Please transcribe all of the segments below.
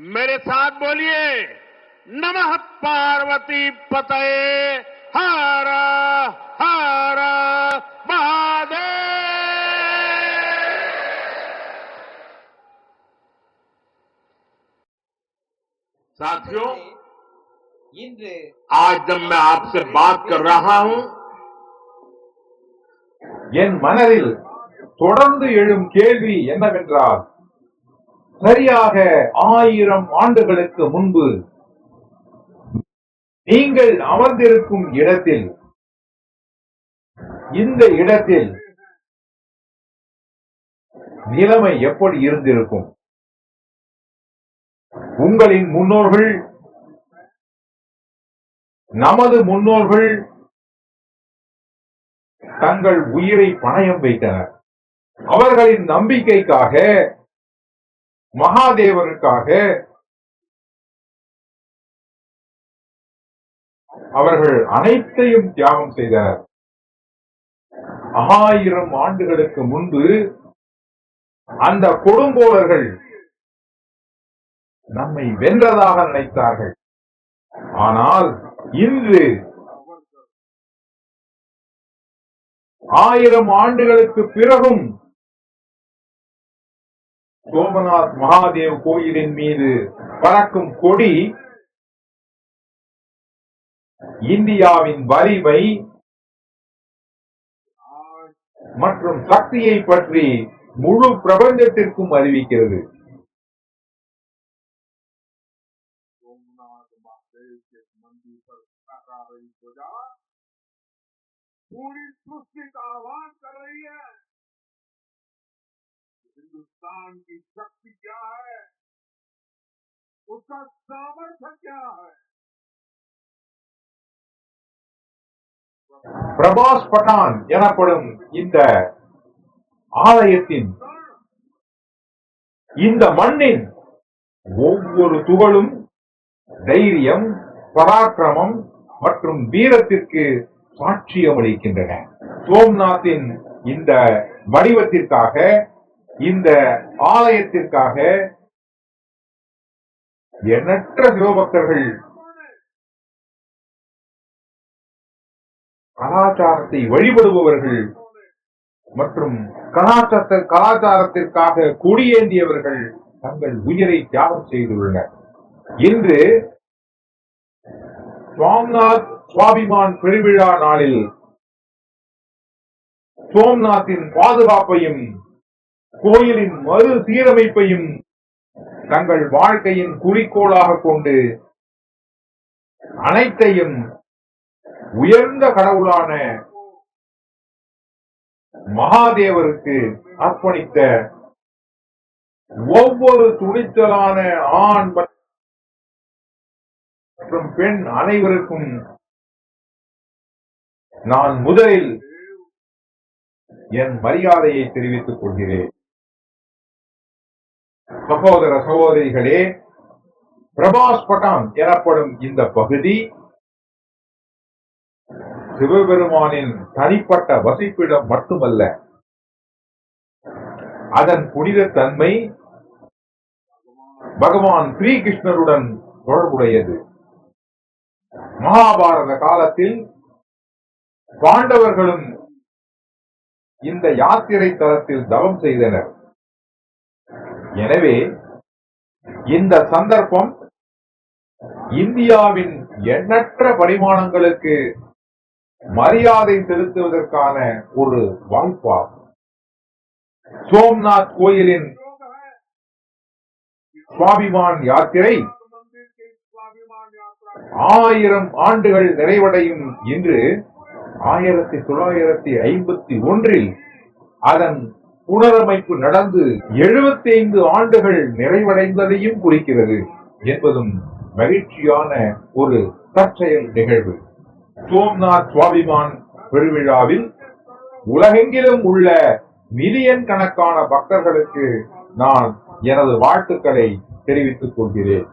मेरे साथ बोलिए नमः पार्वती पतये हर हर महादेव साथियों இன்று आज जब मैं आपसे बात कर रहा हूं என் மனதில் தொடர்ந்து எழும் கேள்வி என்னவென்றால் சரியாக ஆயிரம் ஆண்டுகளுக்கு முன்பு நீங்கள் அமர்ந்திருக்கும் இடத்தில் இந்த இடத்தில் நிலைமை எப்படி இருந்திருக்கும்? உங்களின் முன்னோர்கள் நமது முன்னோர்கள் தங்கள் உயிரை பணயம் வைத்தனர். அவர்களின் நம்பிக்கைக்காக மகாதேவருக்காக அவர்கள் அனைத்தையும் தியாகம் செய்தனர் ஆயிரம் ஆண்டுகளுக்கு முன்பு அந்த கொடுங்கோலர்கள் நம்மை வென்றதாக நினைத்தார்கள். ஆனால் இன்று ஆயிரம் ஆண்டுகளுக்கு பிறகும் சோமநாத் மகாதேவ் கோயிலின் மீது பறக்கும் கொடி இந்தியாவின் வலிமை மற்றும் சக்தியை பற்றி முழு பிரபஞ்சத்திற்கும் அறிவிக்கிறது सोमनाथ महादेव के मंदिर पर फहरा रही ध्वजा पूरी सृष्टि का आह्वान कर रही है हिंदुस्तान की शक्ति क्या है उसका सामर्थ्य क्या है பிரபாஸ் பட்டான் எனப்படும் இந்த ஆலயத்தின் இந்த மண்ணின் ஒவ்வொரு துகளும் தைரியம் பராக்கிரமம் மற்றும் வீரத்திற்கு சாட்சியம் அளிக்கின்றன சோம்நாத்தின் இந்த வடிவத்திற்காக இந்த ஆலயத்திற்காக எண்ணற்ற சிவபக்தர்கள் கலாச்சாரத்தை வழிபடுபவர்கள் மற்றும் கலாச்சார கலாச்சாரத்திற்காக கொடியேந்தியவர்கள் தங்கள் உயிரை தியாகம் செய்துள்ளனர். இன்று சோம்நாத் சுவாபிமான் பெருவிழா நாளில் சோம்நாத்தின் பாதுகாப்பையும் கோயிலின் மறு சீரமைப்பையும் தங்கள் வாழ்க்கையின் குறிக்கோளாக கொண்டு அனைத்தையும் உயர்ந்த கடவுளான மகாதேவருக்கு அர்ப்பணித்த ஒவ்வொரு துணிச்சலான ஆண் மற்றும் பெண் அனைவருக்கும் நான் முதலில் என் மரியாதையை தெரிவித்துக் கொள்கிறேன். சகோதர சகோதரிகளே பிரபாஸ்பட்டான் எனப்படும் இந்த பகுதி சிவபெருமானின் தனிப்பட்ட வசிப்பிடம் மட்டுமல்ல அதன் புனித தன்மை பகவான் ஸ்ரீகிருஷ்ணருடன் தொடர்புடையது. மகாபாரத காலத்தில் பாண்டவர்களும் இந்த யாத்திரை தலத்தில் தவம் செய்தனர். எனவே இந்த சந்தர்ப்பம் இந்தியாவின் எண்ணற்ற பரிமாணங்களுக்கு மரியாதை செலுத்துவதற்கான ஒரு வாய்ப்பாகும் சோம்நாத் கோயிலின் சுவாபிமான் யாத்திரை ஆயிரம் ஆண்டுகள் நிறைவடையும் என்று ஆயிரத்தி தொள்ளாயிரத்தி ஐம்பத்தி ஒன்றில் அதன் புனரமைப்பு நடந்து எழுபத்தி ஐந்து ஆண்டுகள் நிறைவடைந்ததையும் குறிக்கிறது என்பதும் மகிழ்ச்சியான ஒரு தற்செயல் நிகழ்வு. சோம்நாத் சுவாபிமான் பெருவிழாவில் உலகெங்கிலும் உள்ள மில்லியன் கணக்கான பக்தர்களுக்கு நான் எனது வாழ்த்துக்களை தெரிவித்துக் கொள்கிறேன்.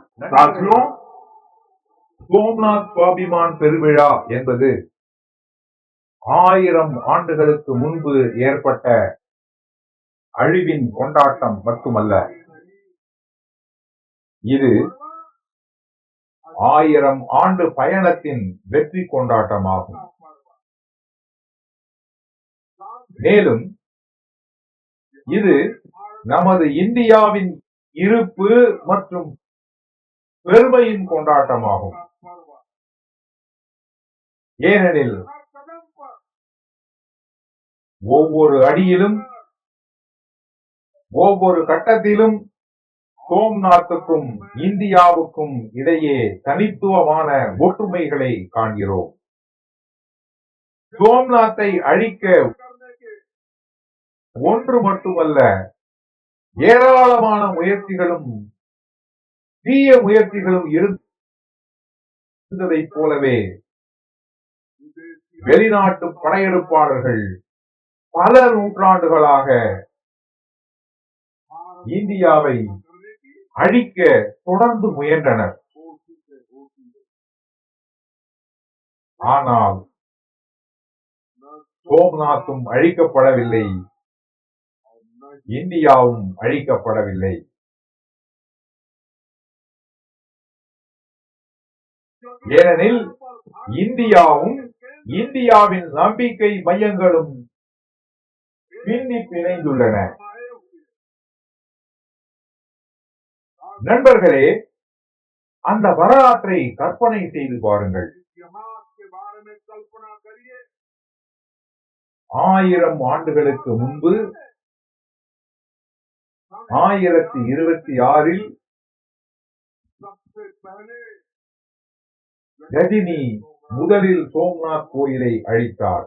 சோம்நாத் சுவாபிமான் பெருவிழா என்பது ஆயிரம் ஆண்டுகளுக்கு முன்பு ஏற்பட்ட அழிவின் கொண்டாட்டம் மட்டுமல்ல இது ஆயிரம் ஆண்டு பயணத்தின் வெற்றி கொண்டாட்டமாகும். மேலும் இது நமது இந்தியாவின் இருப்பு மற்றும் பெருமையின் கொண்டாட்டமாகும். ஏனெனில் ஒவ்வொரு அடியிலும் ஒவ்வொரு கட்டத்திலும் சோம்நாத்துக்கும் இந்தியாவுக்கும் இடையே தனித்துவமான ஒற்றுமைகளை காண்கிறோம். சோம்நாத்தை அழிக்க ஒன்று மட்டுமல்ல ஏராளமான முயற்சிகளும் தீய முயற்சிகளும் இருந்ததைப் போலவே வெளிநாட்டு படையெடுப்பாளர்கள் பல நூற்றாண்டுகளாக இந்தியாவை அழிக்க தொடர்ந்து முயன்றனர். ஆனால் சோம்நாத்தும் அழிக்கப்படவில்லை. இந்தியாவும் அழிக்கப்படவில்லை. ஏனெனில் இந்தியாவும் இந்தியாவின் நம்பிக்கை மையங்களும் பின்னி பிணைந்துள்ளன. நண்பர்களே அந்த வரலாற்றை கற்பனை செய்து பாருங்கள். ஆயிரம் ஆண்டுகளுக்கு முன்பு ஆயிரத்தி இருபத்தி ஆறில் ரஜினி முதலில் சோம்நாத் கோயிலை அழித்தார்.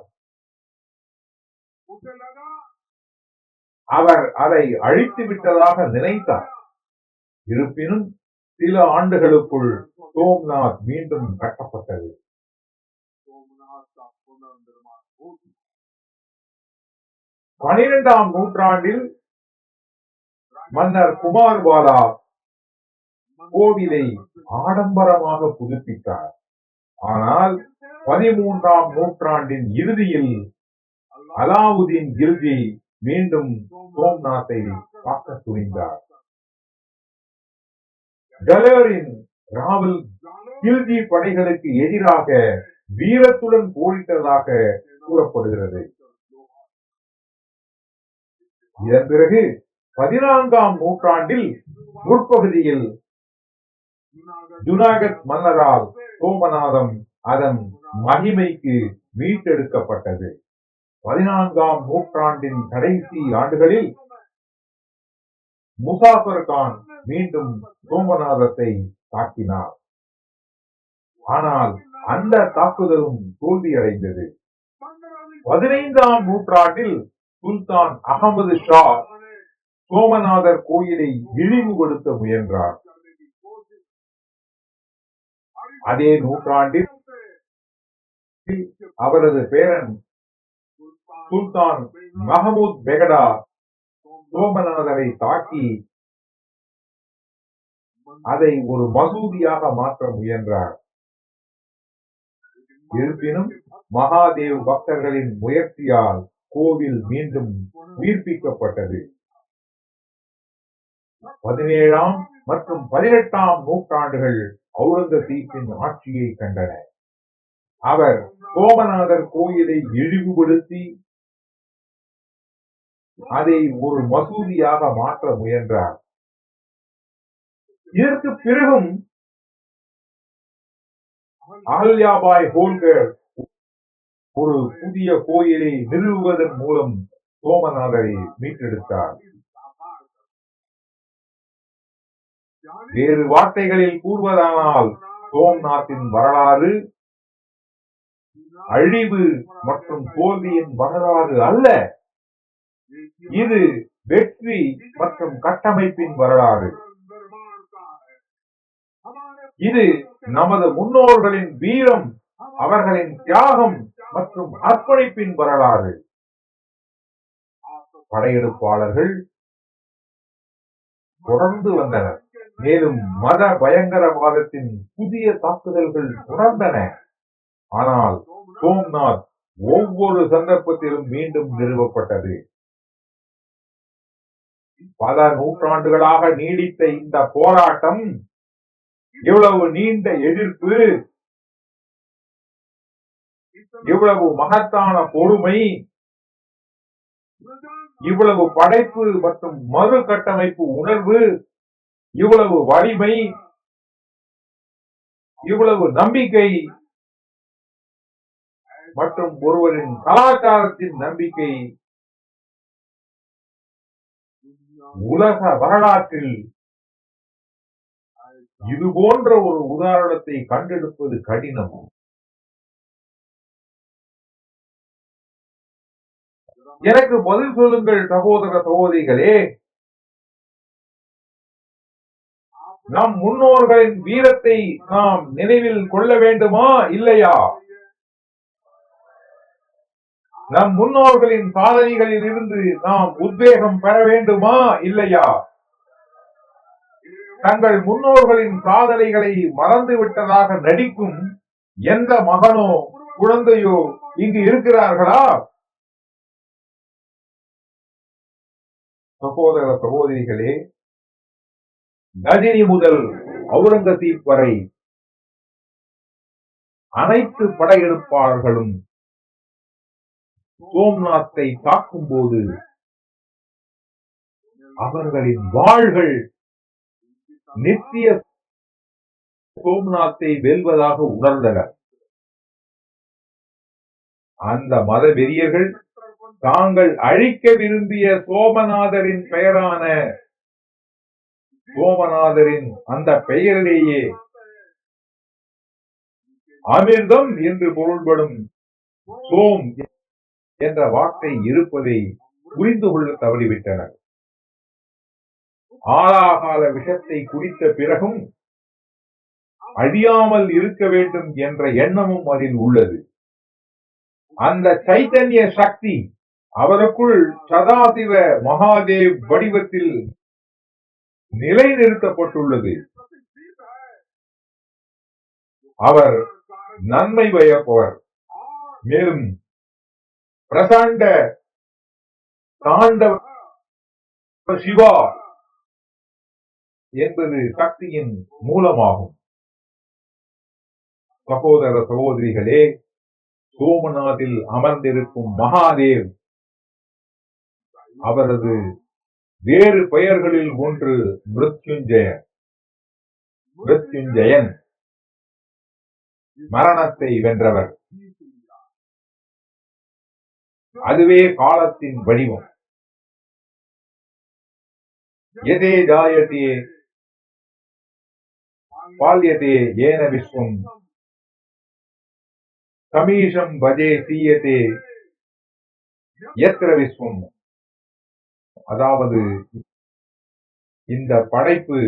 அவர் அதை அழித்து விட்டதாக நினைத்தார். இருப்பினும் சில ஆண்டுகளுக்குள் சோம்நாத் மீண்டும் கட்டப்பட்டது. பனிரெண்டாம் நூற்றாண்டில் மன்னர் குமார் பாலா கோவிலை ஆடம்பரமாக புதுப்பித்தார். ஆனால் பதிமூன்றாம் நூற்றாண்டின் இறுதியில் அலாவுதீன் கில்ஜி மீண்டும் சோம்நாத்தை தாக்க துணிந்தார். கலேரின் ராவல் கில்ஜி படைகளுக்கு எதிராக வீரத்துடன் போரிட்டதாக கூறப்படுகிறது. இதன் பிறகு பதினான்காம் நூற்றாண்டில் முற்பகுதியில் ஜுனாகத் மன்னரால் சோமநாதம் அதன் மகிமைக்கு மீட்டெடுக்கப்பட்டது. பதினான்காம் நூற்றாண்டின் கடைசி ஆண்டுகளில் முசாஃபர் கான் மீண்டும் சோமநாதத்தை தாக்கினார். ஆனால் அந்த தாக்குதலும் தோல்வியடைந்தது. பதினைந்தாம் நூற்றாண்டில் சுல்தான் அகமது ஷா சோமநாதர் கோயிலை இழிவுபடுத்த முயன்றார். அதே நூற்றாண்டில் அவரது பேரன் சுல்தான் மஹமூத் பெகடா சோமநாதரை தாக்கி அதை ஒரு மசூதியாக மாற்ற முயன்றார். இருப்பினும் மகாதேவ் பக்தர்களின் முயற்சியால் கோவில் மீண்டும் உயிர்ப்பிக்கப்பட்டது. பதினேழாம் மற்றும் பதினெட்டாம் நூற்றாண்டுகள் அவுரங்கசீப்பின் ஆட்சியை கண்டன. அவர் சோமநாதர் கோயிலை இழிவுபடுத்தி அதை ஒரு மசூதியாக மாற்ற முயன்றார். இதற்கு பிறகும் அகல்யாபாய் ஹோல்கர் ஒரு புதிய கோயிலை நிறுவுவதன் மூலம் சோமநாதரை மீட்டெடுத்தார். வேறு வார்த்தைகளில் கூறுவதானால் சோம்நாத்தின் வரலாறு அழிவு மற்றும் தோல்வியின் வரலாறு அல்ல. இது வெற்றி மற்றும் கட்டமைப்பின் வரலாறு. இது நமது முன்னோர்களின் வீரம் அவர்களின் தியாகம் மற்றும் அர்ப்பணிப்பின் வரலாறு. படையெடுப்பாளர்கள் தொடர்ந்து வந்தனர். மேலும் மத பயங்கரவாதத்தின் புதிய தாக்குதல்கள் தொடர்ந்தன. ஆனால் சோம்நாத் ஒவ்வொரு சந்தர்ப்பத்திலும் மீண்டும் நிறுவப்பட்டது. பல நூற்றாண்டுகளாக நீடித்த இந்த போராட்டம் இவ்வளவு நீண்ட எதிர்ப்பு இவ்வளவு மகத்தான பொறுமை இவ்வளவு படைப்பு மற்றும் மறு கட்டமைப்பு உணர்வு இவ்வளவு வலிமை இவ்வளவு நம்பிக்கை மற்றும் ஒருவரின் கலாச்சாரத்தின் நம்பிக்கை உலக வரலாற்றில் இது போன்ற ஒரு உதாரணத்தை கண்டெடுப்பது கடினம். எனக்கு பதில் சொல்லுங்கள் சகோதர சகோதரிகளே. நம் முன்னோர்களின் வீரத்தை நாம் நினைவில் கொள்ள வேண்டுமா? இல்லையா? நம் முன்னோர்களின் சாதனைகளில் இருந்து நாம் உத்வேகம் பெற வேண்டுமா இல்லையா? தங்கள் முன்னோர்களின் சாதனைகளை மறந்து விட்டதாக நடிக்கும் எந்த மகனோ குழந்தையோ இங்கு இருக்கிறார்களா? சகோதர சகோதரிகளே கஜினி முதல் அவுரங்கசீப் வரை அனைத்து படையெடுப்பாளர்களும் சோம்நாத்தை தாக்கும் போது அவர்களின் வாள்கள் நித்திய சோம்நாத்தை வெல்வதாக உணர்ந்தனர் அந்த மத வெறியர்கள் தாங்கள் அழிக்க விரும்பிய சோமநாதரின் பெயரான சோமநாதரின் அந்த பெயரிலேயே அமிர்தம் என்று பொருள்படும் சோம் என்ற வார்த்தை இருப்பதை புரிந்து கொள்ள தவறிவிட்டனர். ஆளாகால விஷத்தை குடித்த பிறகும் அழியாமல் இருக்க வேண்டும் என்ற எண்ணமும் அதில் உள்ளது. அந்த சைத்தன்ய சக்தி அவருக்குள் சதாசிவ மகாதேவ் வடிவத்தில் நிலைநிறுத்தப்பட்டுள்ளது. அவர் நன்மை பயப்பவர். மேலும் பிரசாண்ட தாண்டவ சிவா என்பது சக்தியின் மூலமாகும். சகோதர சகோதரிகளே சோமநாதில் அமர்ந்திருக்கும் மகாதேவ் அவரது வேறு பெயர்களில் ஒன்று மிருத்யுஞ்சயர் மிருத்யுஞ்சயன் மரணத்தை வென்றவர். அதுவே காலத்தின் வடிவம். எதே ஜாயத்தையே பால்யதே ஏன விஸ்வம் கமீஷம் பஜே சீயத்தே எத்திர விஸ்வம் அதாவது இந்த படைப்பு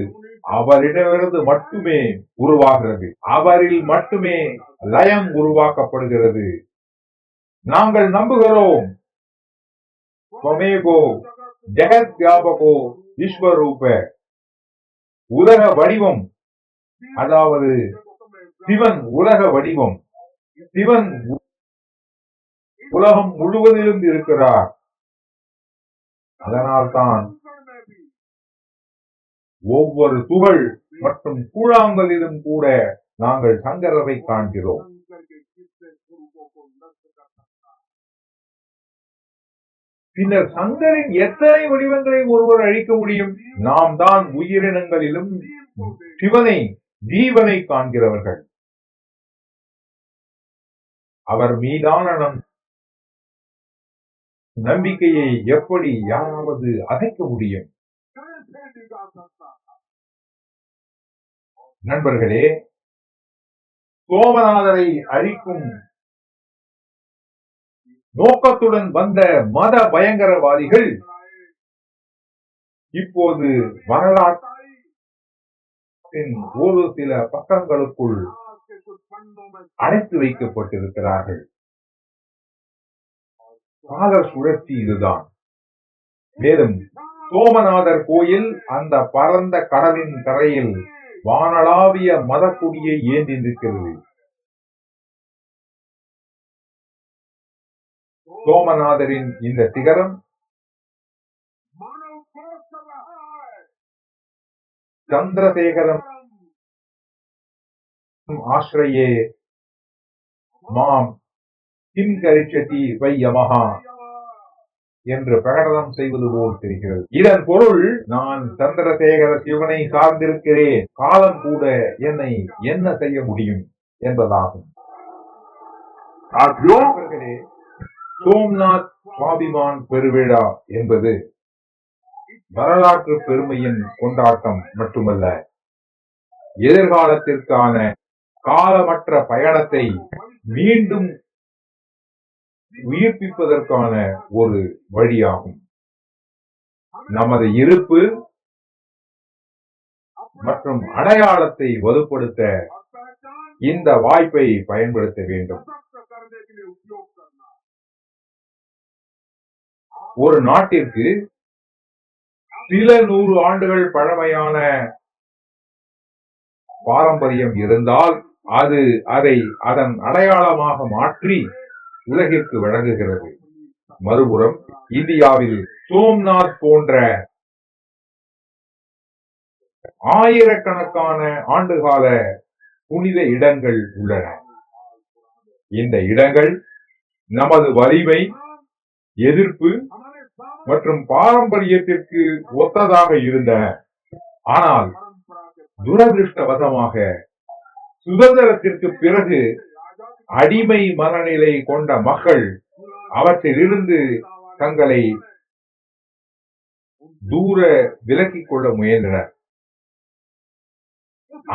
அவரிடமிருந்து மட்டுமே உருவாகிறது. அவரில் மட்டுமே லயம் உருவாக்கப்படுகிறது. நாங்கள் நம்புகிறோம். ஸ்வமேகோ ஜெகத் வியாபகோ விஸ்வரூப. உலக வடிவம். அதாவது சிவன் உலக வடிவம். சிவன் உலகம் முழுவதிலும் இருக்கிறார். அதனால்தான் ஒவ்வொரு துகள் மற்றும் கூழாங்கலிலும் கூட நாங்கள் சங்கரரை காண்கிறோம். பின்னர் சங்கரின் எத்தனை வடிவங்களை ஒருவர் அழிக்க முடியும்? நாம் தான் உயிரினங்களிலும் சிவனை ஜீவனை காண்கிறவர்கள். அவர் மீதான நம் நம்பிக்கையை எப்படி யாராவது அகைக்க முடியும்? நண்பர்களே சோமநாதரை அழிக்கும் நோக்கத்துடன் வந்த மத பயங்கரவாதிகள் இப்போது வரலாற்றின் ஒரு சில பக்கங்களுக்குள் அடைத்து வைக்கப்பட்டிருக்கிறார்கள். கால சுழற்சி இதுதான். மேலும் சோமநாதர் கோயில் அந்த பரந்த கடலின் கரையில் வானளாவிய மதக்குடியை ஏந்தி நிற்கிறது சோமநாதரின் இந்த சிகரம் சந்திரசேகரம் ஆசிரியே மாம் கிம் கரிச்சதி வையமகா என்று பிரகடனம் செய்வது போல் தெரிகிறது. இதன் பொருள் நான் சந்திரசேகர சிவனை சார்ந்திருக்கிறேன். காலம் கூட என்னை என்ன செய்ய முடியும் என்பதாகும். சோம்நாத் சுவாபிமான் பெருவிழா என்பது வரலாற்று பெருமையின் கொண்டாட்டம் மட்டுமல்ல எதிர்காலத்திற்கான காலமற்ற பயணத்தை மீண்டும் உயிர்ப்பிப்பதற்கான ஒரு வழியாகும். நமது இருப்பு மற்றும் அடையாளத்தை வலுப்படுத்த இந்த வாய்ப்பை பயன்படுத்த வேண்டும். ஒரு நாட்டிற்கு சில நூறு ஆண்டுகள் பழமையான பாரம்பரியம் இருந்தால் அது அதை அதன் அடையாளமாக மாற்றி உலகிற்கு வழங்குகிறது. மறுபுறம் இந்தியாவில் சோம்நாத் போன்ற ஆயிரக்கணக்கான ஆண்டுகால புனித இடங்கள் உள்ளன. இந்த இடங்கள் நமது வலிமை எதிர்ப்பு மற்றும் பாரம்பரியத்திற்கு ஒத்ததாக இருந்த ஆனால் துரதிருஷ்டவசமாக சுதந்திரத்திற்கு பிறகு அடிமை மனநிலை கொண்ட மக்கள் அவற்றிலிருந்து தங்களை தூர விலக்கிக் கொள்ள முயன்றனர்.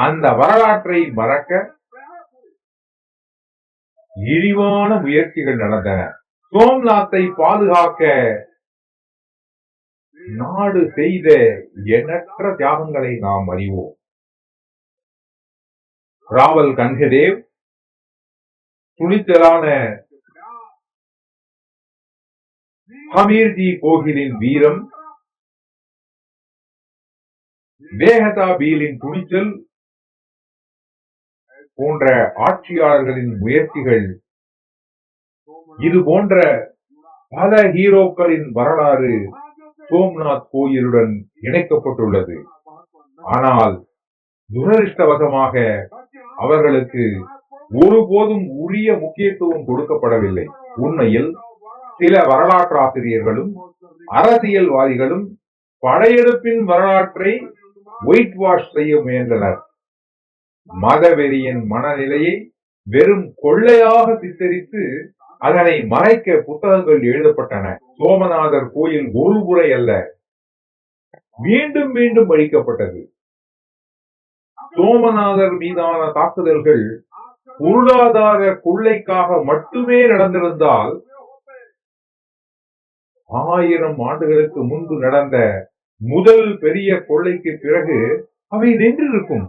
அந்த வரலாற்றை மறக்க இழிவான முயற்சிகள் நடந்தன. சோம்நாத்தை பாதுகாக்க நாடு செய்த எண்ணற்ற தியாகங்களை நாம் அறிவோம். ராவல் கன்ஹதேவ் துணிச்சலான ஹமீர்ஜி கோகிலின் வீரம் வேகதா பீலின் துணிச்சல் போன்ற ஆட்சியாளர்களின் முயற்சிகள் இது போன்ற பல ஹீரோக்களின் வரலாறு சோம்நாத் கோயிலுடன் இணைக்கப்பட்டுள்ளது. ஆனால் துரதிருஷ்டவசமாக அவர்களுக்கு ஒருபோதும் உரிய முக்கியத்துவம் கொடுக்கப்படவில்லை. உண்மையில் சில வரலாற்றாசிரியர்களும் அரசியல்வாதிகளும் படையெடுப்பின் வரலாற்றை ஒயிட் வாஷ் செய்ய முயன்றனர். மதவெறியின் மனநிலையை வெறும் கொள்ளையாக சித்தரித்து அதனை மறைக்க புத்தகங்கள் எழுதப்பட்டன. சோமநாதர் கோயில் ஒரு முறை அல்ல. மீண்டும் மீண்டும் அழிக்கப்பட்டது. சோமநாதர் மீதான தாக்குதல்கள் பொருளாதார கொள்ளைக்காக மட்டுமே நடந்திருந்தால் ஆயிரம் ஆண்டுகளுக்கு முன்பு நடந்த முதல் பெரிய கொள்ளைக்கு பிறகு அவை நின்றிருக்கும்.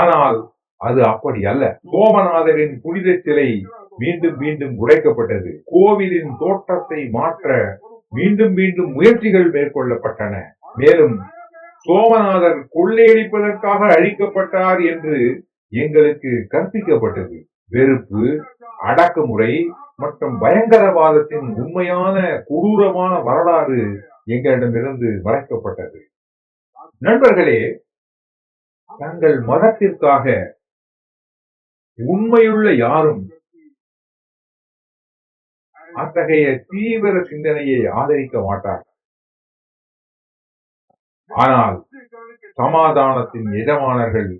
ஆனால் அது அப்படி அல்ல. சோமநாதரின் புனித சிலை மீண்டும் மீண்டும் உடைக்கப்பட்டது. கோவிலின் தோட்டத்தை மாற்ற மீண்டும் மீண்டும் முயற்சிகள் மேற்கொள்ளப்பட்டன. மேலும் சோமநாதர் கொள்ளையடிப்பதற்காக அழிக்கப்பட்டார் என்று எங்களுக்கு கற்பிக்கப்பட்டது. வெறுப்பு அடக்குமுறை மற்றும் பயங்கரவாதத்தின் உண்மையான கொடூரமான வரலாறு எங்களிடமிருந்து மறைக்கப்பட்டது. நண்பர்களே தங்கள் மதத்திற்காக உண்மையுள்ள யாரும் அத்தகைய தீவிர சிந்தனையை ஆதரிக்க மாட்டார் ஆனால் சமாதானத்தின் எஜமானர்கள்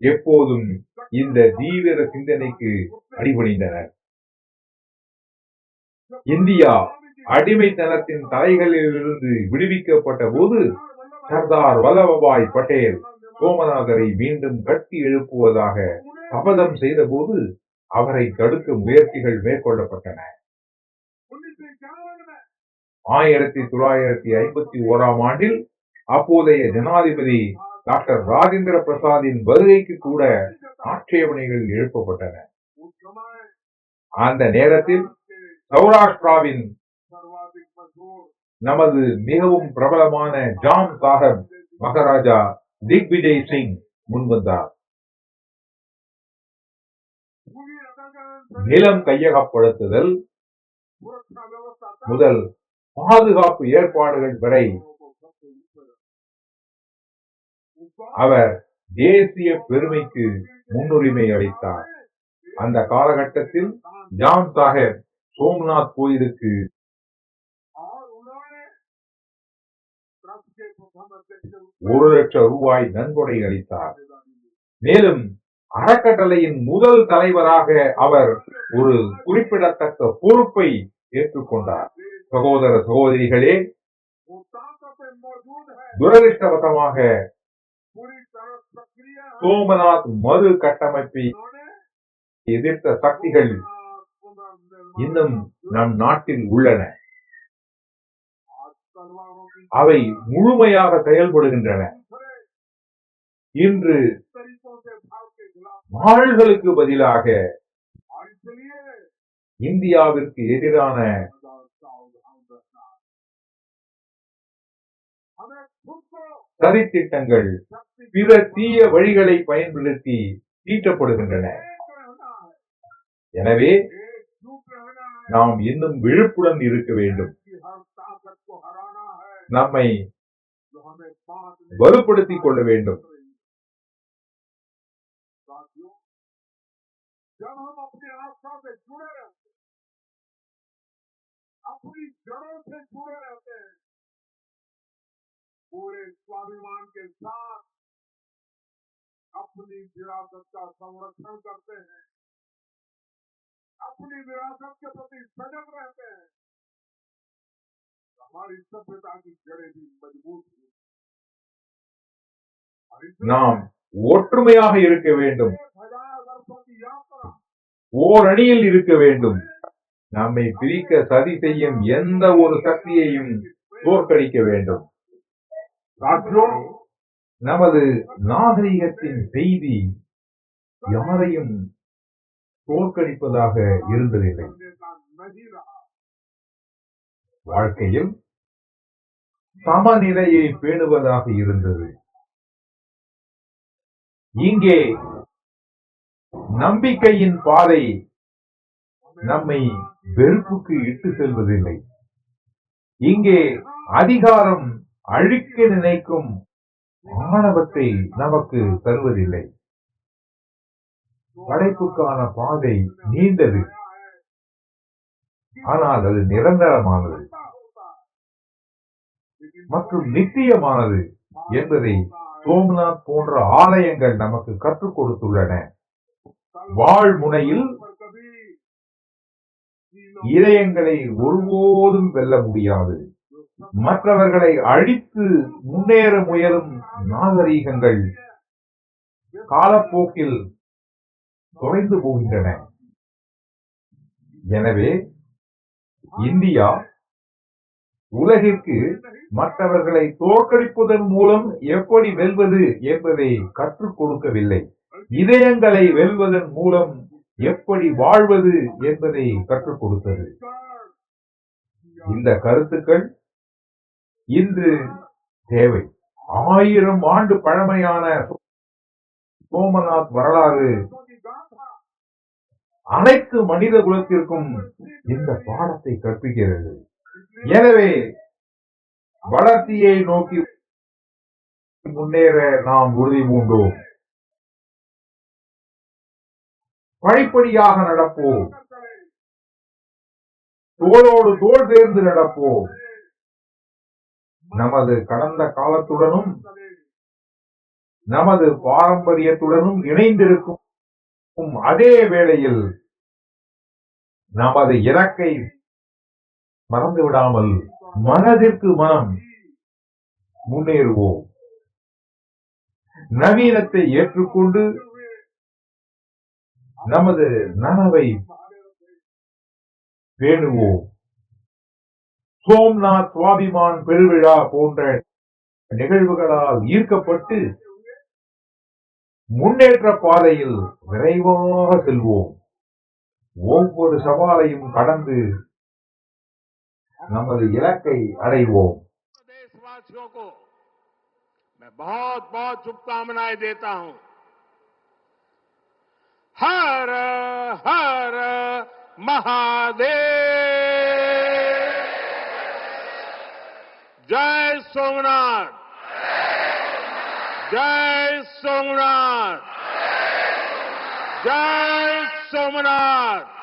எப்போதும் இந்த தீவிர சிந்தனைக்கு அடிபணிந்தனர். இந்தியா அடிமைத்தனத்தின் தலைகளிலிருந்து விடுவிக்கப்பட்ட போது சர்தார் வல்லபாய் பட்டேல் சோமநாதரை மீண்டும் கட்டி எழுப்புவதாக சபதம் செய்தபோது அவரை தடுக்க முயற்சிகள் மேற்கொள்ளப்பட்டன. ஆயிரத்தி தொள்ளாயிரத்தி ஐம்பத்தி ஓராம் ஆண்டில் அப்போதைய ஜனாதிபதி டாக்டர் ராஜேந்திர பிரசாத்தின் வருகைக்கு கூட ஆட்சேபனைகள் எழுப்பப்பட்டன. அந்த நேரத்தில் சௌராஷ்டிராவின் நமது மிகவும் பிரபலமான ஜாம் சாஹப் மகாராஜா திக்விஜய் சிங் முன்வந்தார். நிலம் கையகப்படுத்துதல் முதல் பாதுகாப்பு ஏற்பாடுகள் வரை அவர் தேசிய பெருமைக்கு முன்னுரிமை அளித்தார். அந்த காலகட்டத்தில் ஜாம் சாஹேப் சோம்நாத் கோயிலுக்கு ஒரு லட்சம் ரூபாய் நன்கொடை அளித்தார். மேலும் அறக்கட்டளையின் முதல் தலைவராக அவர் ஒரு குறிப்பிடத்தக்க பொறுப்பை ஏற்றுக்கொண்டார். சகோதர சகோதரிகளே துரதிருஷ்டவசமாக சோமநாத் மறு கட்டமைப்பை எதிர்த்த சக்திகள் இன்னும் நம் நாட்டில் உள்ளன. அவை முழுமையாக செயல்படுகின்றன. இன்று மாழ்களுக்கு பதிலாக இந்தியாவிற்கு எதிரான சதித்திட்டங்கள் शक्ति பிற தீய வழிகளை பயன்படுத்தி தீட்டப்படுகின்றன एक रहना है எனவே एकजुट रहना है நாம் இன்னும் விழுப்புடன் இருக்க வேண்டும் कि हर ताकत को हराना है நம்மை जो हमें बांटने வலுப்படுத்திக் கொள்ள வேண்டும் साथियों जब हम अपनी आस्था से जुड़े रहते हैं अपनी जड़ों से जुड़े रहते हैं पूरे स्वाभिमान के साथ अपनी विरासत का संरक्षण करते हैं अपनी विरासत के प्रति सजग रहते हैं तो हमारी सभ्यता की जड़ें भी मजबूत हुई और इसलिए நாம் ஒற்றுமையாக இருக்க வேண்டும் एक हजार वर्षों की यात्रा ஓர் அணியில் இருக்க வேண்டும் நம்மை பிரிக்க சதி செய்யும் எந்த ஒரு சக்தியையும் தோற்கடிக்க வேண்டும் சாற்றும் நமது நாகரிகத்தின் செய்தி யாரையும் தோற்கடிப்பதாக இருந்ததில்லை. வாழ்க்கையில் சமநிலையை பேணுவதாக இருந்தது. இங்கே நம்பிக்கையின் பாதை நம்மை வெறுப்புக்கு இட்டு செல்வதில்லை. இங்கே அதிகாரம் அழிக்க நினைக்கும் ஆணவத்தை நமக்கு தருவதில்லை. படைப்புக்கான பாதை நீண்டது. ஆனால் அது நிரந்தரமானது. மற்றும் நித்தியமானது என்பதை சோம்நாத் போன்ற ஆலயங்கள் நமக்கு கற்றுக் கொடுத்துள்ளன. வாழ்முனையில் இதயங்களை ஒருபோதும் வெல்ல முடியாது. மற்றவர்களை அழித்து முன்னேற முயலும் நாகரீகங்கள் காலப்போக்கில் தொலைந்து போகின்றன. எனவே இந்தியா உலகிற்கு மற்றவர்களை தோற்கடிப்பதன் மூலம் எப்படி வெல்வது என்பதை கற்றுக் கொடுக்கவில்லை. இதயங்களை வெல்வதன் மூலம் எப்படி வாழ்வது என்பதை கற்றுக் கொடுத்தது. இந்த கருத்துக்கள் இன்று தேவை. ஆயிரம் ஆண்டு பழமையான சோமநாத் வரலாறு அனைத்து மனித குலத்திற்கும் இந்த பாடத்தை கற்பிக்கிறது. எனவே வளர்ச்சியை நோக்கி முன்னேற நாம் உறுதி பூண்டோம். படிப்படியாக நடப்போம். தோளோடு தோல் சேர்ந்து நடப்போம். நமது கடந்த காலத்துடனும் நமது பாரம்பரியத்துடனும் இணைந்திருக்கும் அதே வேளையில் நமது இலக்கை மறந்து விடாமல் மனதிற்கு மனம் முன்னேறுவோம். நவீனத்தை ஏற்றுக்கொண்டு நமது நனவை பேணுவோம். சோம்நாத் சுவாபிமான் பெருவிழா போன்ற நிகழ்வுகளால் ஈர்க்கப்பட்டு முன்னேற்ற பாதையில் விரைவாக செல்வோம் ஒவ்வொரு சவாலையும் கடந்து நமது இலக்கை அடைவோம் देशवासियों को मैं बहुत बहुत शुभकामनाएं देता हूं हर हर महादेव जय सोमनाथ। जय सोमनाथ। जय सोमनाथ।